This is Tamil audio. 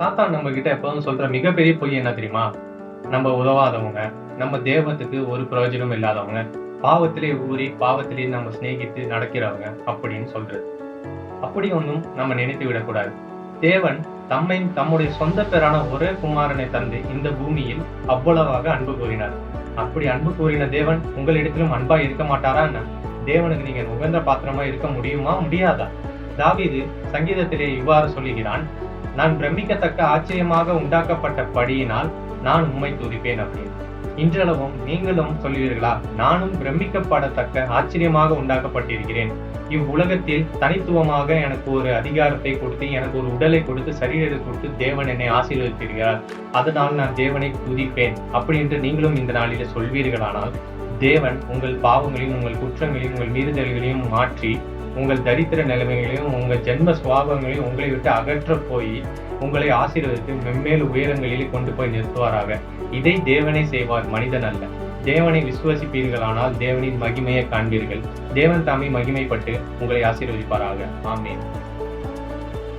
சாத்தான் நம்ம கிட்ட எப்போதும் சொல்ற மிகப்பெரிய பொய் என்ன தெரியுமா? நம்ம உதவாதவங்க நம்ம தேவத்துக்கு ஒரு பிரயோஜனம் இல்லாதவங்க பாவத்திலே ஊறி பாவத்திலே நம்ம சிநேகித்து நடக்கிறவங்க அப்படின்னு சொல்றது. அப்படி ஒன்றும் நம்ம நினைத்து விடக்கூடாது. தேவன் தம்மை தம்முடைய சொந்த பேரான ஒரே குமாரனை தந்து இந்த பூமியில் அவ்வளவாக அன்பு கூறினார். அப்படி அன்பு கூறின தேவன் உங்களிடத்திலும் அன்பா இருக்க மாட்டாரா என்ன? தேவனுக்கு நீங்க உகந்த பாத்திரமா இருக்க முடியுமா? முடியாதா? தாவிது சங்கீதத்திலே இவ்வாறு சொல்லுகிறான் நான் பிரமிக்கத்தக்க ஆச்சரியமாக உண்டாக்கப்பட்ட படியினால் நான் உம்மை துதிப்பேன் அப்படின்னு இன்றளவும் நீங்களும் சொல்லுவீர்களா நானும் பிரமிக்கப்படத்தக்க ஆச்சரியமாக உண்டாக்கப்பட்டிருக்கிறேன். இவ்வுலகத்தில் தனித்துவமாக எனக்கு ஒரு அதிகாரத்தை கொடுத்து எனக்கு ஒரு உடலை கொடுத்து சரீரத்தை கொடுத்து தேவன் என்னை ஆசீர்வதித்திருக்கிறார். அதனால் நான் தேவனை துதிப்பேன். அப்படி என்று நீங்களும் இந்த நாளில சொல்வீர்களானால் தேவன் உங்கள் பாவங்களையும் உங்கள் குற்றங்களையும் உங்கள் மீறுதல்களையும் மாற்றி உங்கள் தரித்திர நிலைமைகளையும் உங்கள் ஜென்ம சுவாபங்களையும் உங்களை விட்டு அகற்ற போய் உங்களை ஆசீர்வதித்து மென்மேல் உயரங்களில் கொண்டு போய் நிறுத்துவாராக. இதை தேவனே செய்வார் மனிதன் அல்ல. தேவனை விசுவசிப்பீர்களானால் தேவனின் மகிமையை காண்பீர்கள். தேவன் தாமே மகிமைப்பட்டு உங்களை ஆசீர்வதிப்பாராக. ஆமேன்.